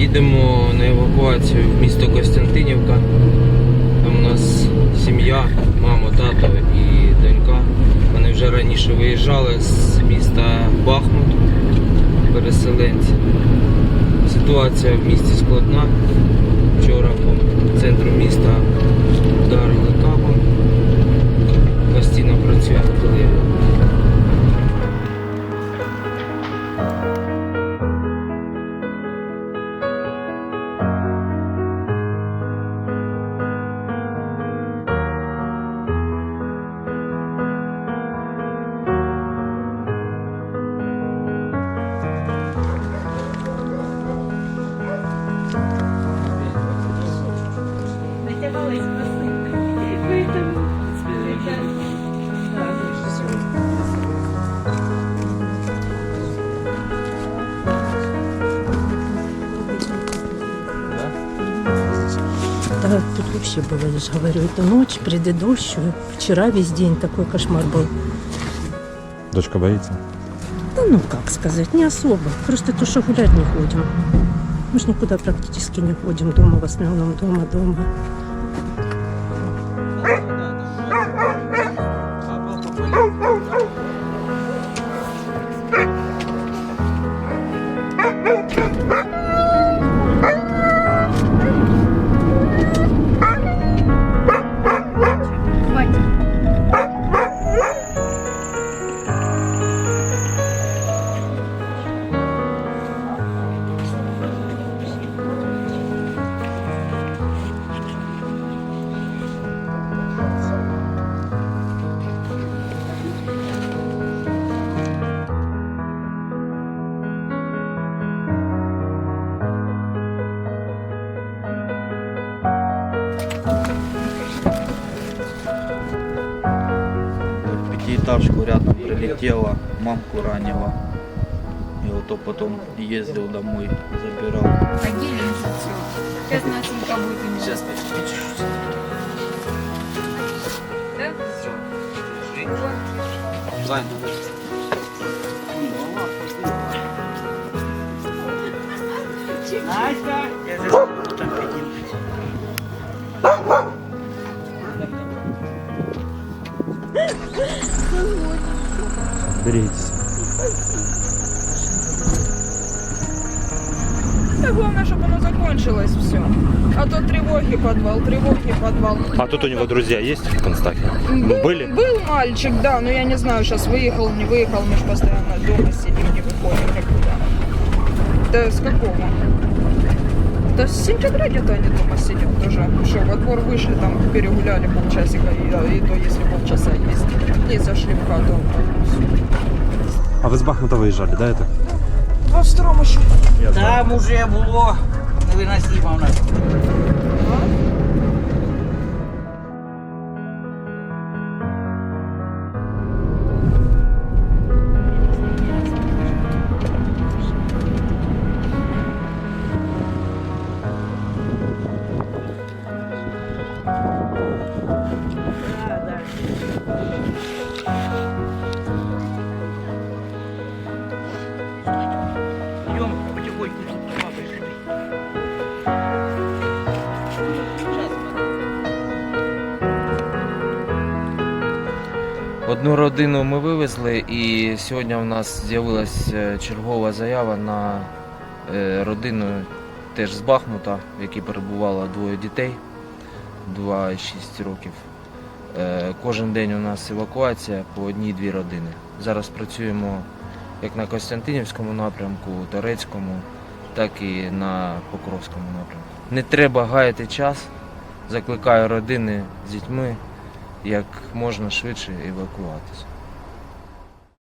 Їдемо на евакуацію в місто Костянтинівка. Там у нас сім'я, мама, тато і донька. Вони вже раніше виїжджали з міста Бахмут, переселенці. Ситуація в місті складна. Вчора по центру міста вдарили кабом. Постійно працює артилерія. Да, тут вообще было, я же говорю, эту ночь предыдущую, вчера весь день такой кошмар был. Дочка боится? Да ну как сказать, не особо. Просто то, что гулять не ходим. Мы ж никуда практически не ходим дома, в основном дома, дома. Papa, Papa, Papa, Полтавку рядом прилетела, мамку ранила. И вот потом ездил домой, забирал. Сейчас Настенька Настя! Главное, чтобы оно закончилось все. А то тревоги подвал, тревоги подвал. А тут у него друзья есть в Констахе? Был, Были? Был мальчик, да, но я не знаю, сейчас выехал, не выехал, мы же постоянно дома сидим, не выходим никуда. Да с какого? Да с сентября где-то они дома сидят уже. Что, во двор вышли, там перегуляли полчасика, и, и то, если полчаса есть. И зашли в хату. А вы с Бахмута выезжали, да, это? 22 еще. Там уже було невиносимо в нас. Одну родину ми вивезли, і сьогодні в нас з'явилася чергова заява на е, родину теж з Бахмута, в якій перебувало двоє дітей 2 і 6 років. Е, Кожен день у нас евакуація по одній-дві родини. Зараз працюємо як на Костянтинівському напрямку, Торецькому, так і на Покровському напрямку. Не треба гаяти час. Закликаю родини з дітьми як можна швидше евакуватися.